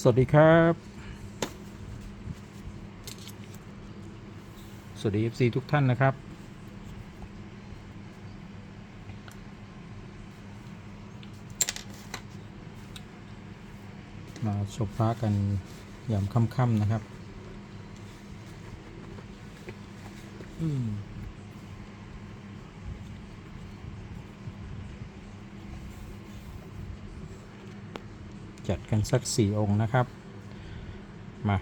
สวัสดีครับ สวัสดี FC ทุกท่านนะครับ มาชมพระกันยามค่ำๆนะครับ อืม จัดกันสักสี่องค์นะครับ มา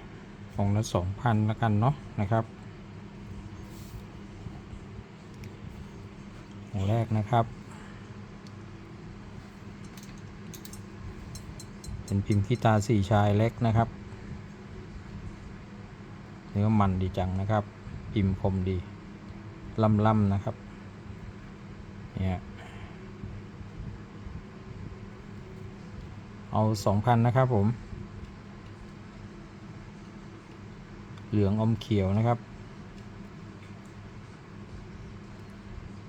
องค์ละสองพันละกันเนาะนะครับ องค์แรกนะครับ เป็นพิมพ์ขี้ตาสี่ชายเล็กนะครับ เนื้อมันดีจังนะครับ พิมพ์คมดีล่ำๆนะครับเนี่ย เอาสองพันนะครับผม เหลืองอมเขียวนะครับ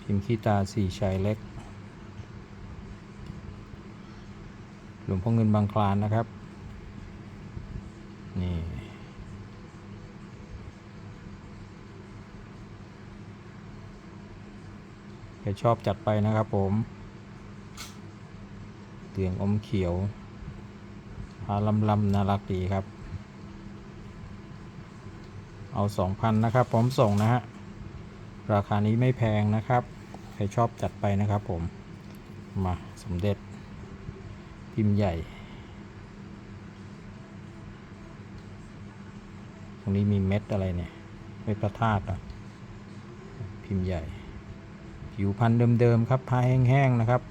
พิมพ์ขี้ตาสี่ชายเล็ก หลวงพ่อเงินบางคลานนะครับ นี่ใครชอบจัดไปนะครับผมเหลืองอมเขียวาลำลำน่ารักดีครับ เอาสองพันนะครับพร้อมส่งนะฮะ ราคานี้ไม่แพงนะครับ ใครชอบจัดไปนะครับผม มาสมเด็จ พิมพ์ใหญ่ ตรงนี้มีเม็ดอะไรเนี่ยเม็ดพระธาตุอะ พิมพ์ใหญ่ ผิวพันธุ์เดิมๆครับผ้าแห้งๆนะครับ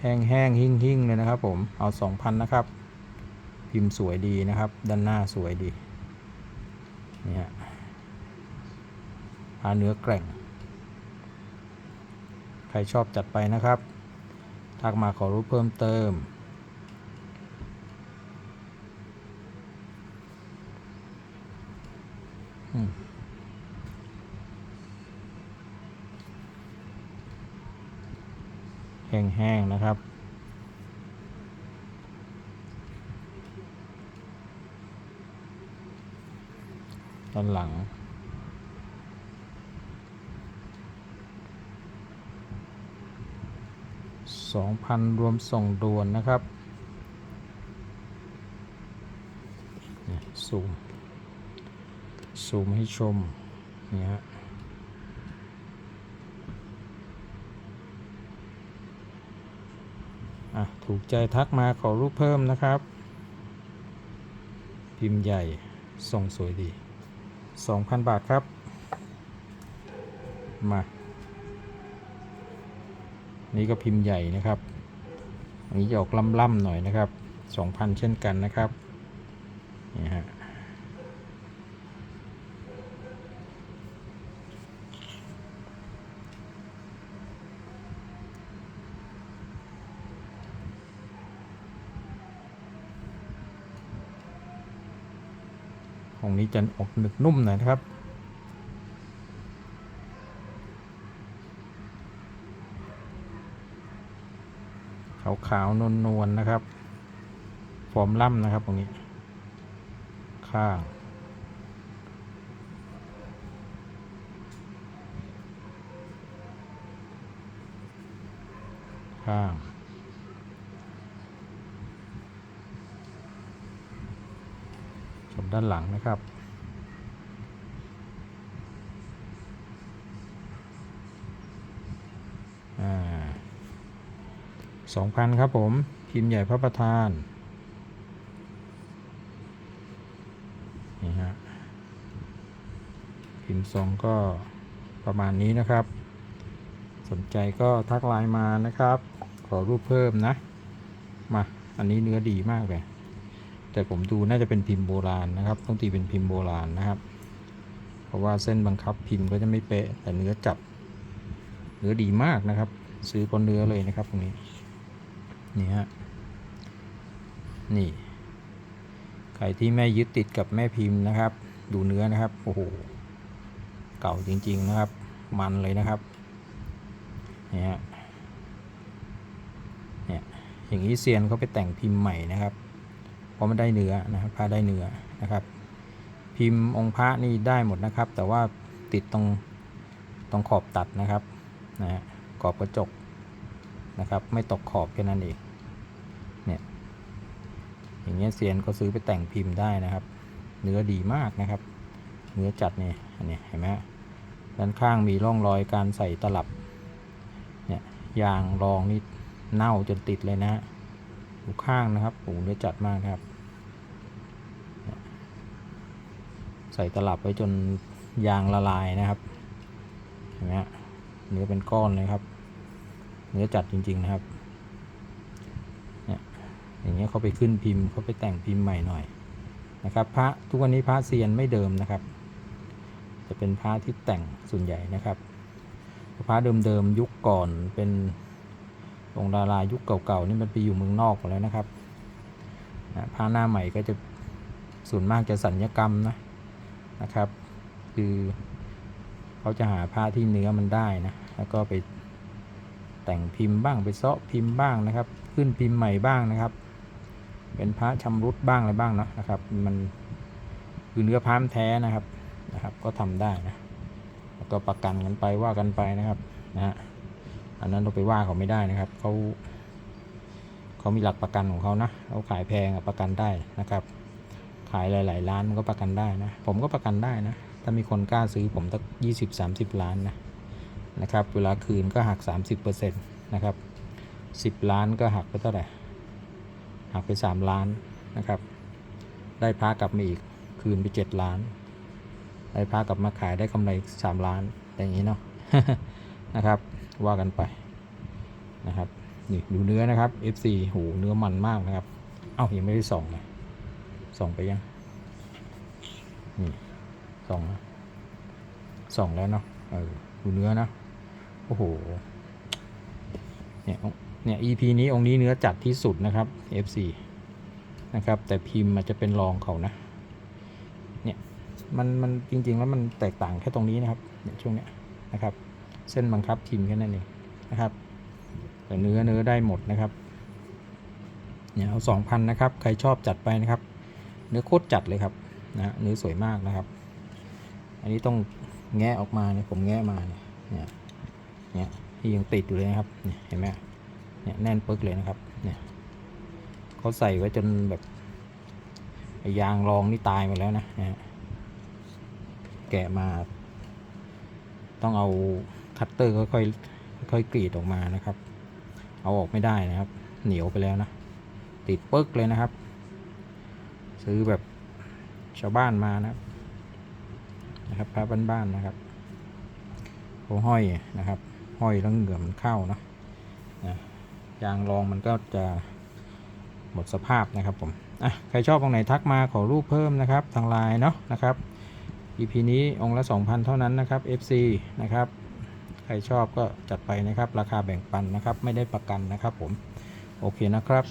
แห้งๆหิ้งๆเลยนะครับผม เอาสองพันนะครับ พิมพ์สวยดีนะครับ ด้านหน้าสวยดีเนี่ยผ้าเนื้อแกร่ง ใครชอบจัดไปนะครับ ทักมาขอรู้เพิ่มเติม อืมแห้งๆนะครับ ด้านหลัง สองพันรวมส่งด่วนนะครับซูม ซูมให้ชม นี่ฮะอะ ถูกใจทักมาขอรูปเพิ่มนะครับ พิมพ์ใหญ่ ส่งสวยดี 2,000 บาทครับ มา นี่ก็พิมพ์ใหญ่นะครับ อันนี้จะออกล่ำๆหน่อยนะครับ 2,000 เช่นกันนะครับ นี่ฮะ ของนี้จะออกหนึกนุ่มหน่อยนะครับขาวขาวนวลนวลนะครับ ฟอร์มล่ำนะครับตรงนี้ ข้างข้าง ชม ด้านหลังนะครับ สองพันครับผม พิมพ์ใหญ่พระประธาน นี่ฮะ พิมพ์ทรงก็ประมาณนี้นะครับ สนใจก็ทักไลน์มานะครับ ขอรูปเพิ่มนะ มา อันนี้เนื้อดีมากเลย แต่ผมดูน่าจะเป็นพิมพ์โบราณนะครับ ต้องตีเป็นพิมพ์โบราณนะครับ เพราะว่าเส้นบังคับพิมพ์ก็จะไม่เป๊ะแต่เนื้อจับ เนื้อดีมากนะครับ ซื้อก้นเนื้อเลยนะครับตรงนี้นี่ฮะนี่ใครที่ไม่ยึดติดกับแม่พิมพ์นะครับ ดูเนื้อนะครับโอ้โหเก่าจริง ๆนะครับ มันเลยนะครับนี่ฮะเนี่ยอย่างนี้เซียนเขาไปแต่งพิมพ์ใหม่นะครับ ราะมันได้เนื้อนะครับพระได้เนื้อนะครับ พิมพ์องค์พระนี่ได้หมดนะครับ แต่ว่าติดตรงตรงขอบตัดนะครับนะฮะขอบกระจกนะครับ ไม่ตกขอบแค่นั้นเองเนี่ยอย่างเงี้ยเซียนก็ซื้อไปแต่งพิมพ์ได้นะครับ เนื้อดีมากนะครับ เนื้อจัดเนี่ยอันนี้เห็นไหมด้านข้างมีร่องรอยการใส่ตลับเนี่ยยางรองนี่เน่าจนติดเลยนะฮะดูข้างนะครับโอ้เนื้อจัดมากครับ ใส่ตลับไว้จนยางละลายนะครับเห็นไหมฮะเนื้อเป็นก้อนเลยครับ เนื้อจัดจริง ๆ นะครับเนี่ยอย่างเงี้ยเขาไปขึ้นพิมพ์เขาไปแต่งพิมพ์ใหม่หน่อยนะครับ พระทุกวันนี้พระเซียนไม่เดิมนะครับ จะเป็นพระที่แต่งส่วนใหญ่นะครับ พระเดิมๆยุคก่อนเป็นองค์ดารายุคเก่าๆนี่มันไปอยู่เมืองนอกหมดแล้วนะครับนะพระหน้าใหม่ก็จะส่วนมากจะสัญญกรรมนะ นะครับ คือเขาจะหาผ้าที่เนื้อมันได้นะแล้วก็ไปแต่งพิมพ์บ้างไปเซาะพิมพ์บ้างนะครับ ขึ้นพิมพ์ใหม่บ้างนะครับ เป็นพระชำรุดบ้างอะไรบ้างเนาะนะครับ มันคือเนื้อพามแท้นะครับนะครับ ก็ทำได้นะแล้วก็ประกันกันไปว่ากันไปนะครับนะฮะอันนั้นเราไปว่าเขาไม่ได้นะครับเขาเขามีหลักประกันของเขานะเขาขายแพงประกันได้นะครับ ขายหลาย ๆ ล้านมันก็ประกันได้นะ ผมก็ประกันได้นะ ถ้ามีคนกล้าซื้อผมตั้งยี่สิบสามสิบล้านนะนะครับ เวลาคืนก็หักสามสิบเปอร์เซ็นต์นะครับสิบล้านก็หักไปเท่าไหร่หักไปสามล้านนะครับ ได้พระกลับมาอีกคืนไปเจ็ดล้าน ได้พระกลับมาขายได้กำไรสามล้านอย่างนี้เนาะนะครับ ว่ากันไปนะครับนี่ดูเนื้อนะครับ FC โหเนื้อมันมากนะครับ เอ้ายังไม่ได้ส่องเลย ส่องไปยัง นี่ส่องส่องแล้วเนาะ เออ ดูเนื้อนะ โอ้โห เนี่ย เนี่ย EP นี้องค์นี้เนื้อจัดที่สุดนะครับ FC นะครับ แต่พิมพ์มันจะเป็นรองเขานะ เนี่ย มัน มันจริง ๆ แล้วมันแตกต่างแค่ตรงนี้นะครับ เนี่ยช่วงเนี้ยนะครับ เส้นบังคับพิมพ์แค่นั้นเองนะครับแต่เนื้อเนื้อได้หมดนะครับเนี่ยเอาสองพันนะครับ ใครชอบจัดไปนะครับ เนื้อโคตรจัดเลยครับนะเนื้อสวยมากนะครับ อันนี้ต้องแงะออกมาเนี่ยผมแงะมาเนี่ยเนี่ยเนี่ยที่ยังติดอยู่เลยนะครับเนี่ยเห็นไหมเนี่ยแน่นปึ๊กเลยนะครับเนี่ยเขาใส่ไว้จนแบบยางรองนี่ตายหมดแล้วนะนะฮะแกะมา ต้องเอาคัตเตอร์ค่อยๆค่อยๆกรีดออกมานะครับ เอาออกไม่ได้นะครับ เหนียวไปแล้วนะ ติดปึ๊กเลยนะครับ ซื้อแบบชาวบ้านมานะครับ นะครับพระบ้านๆนะครับเขาห้อยนะครับ ห้อยแล้วเหงื่อมันเข้าเนาะนะยางรองมันก็จะหมดสภาพนะครับผมอะใครชอบตรงไหนทักมาขอรูปเพิ่มนะครับทางไลน์เนาะนะครับ EP นี้องค์ละ 2,000 เท่านั้นนะครับ FC นะครับ ใครชอบก็จัดไปนะครับ ราคาแบ่งปันนะครับ ไม่ได้ประกันนะครับผม โอเคนะครับ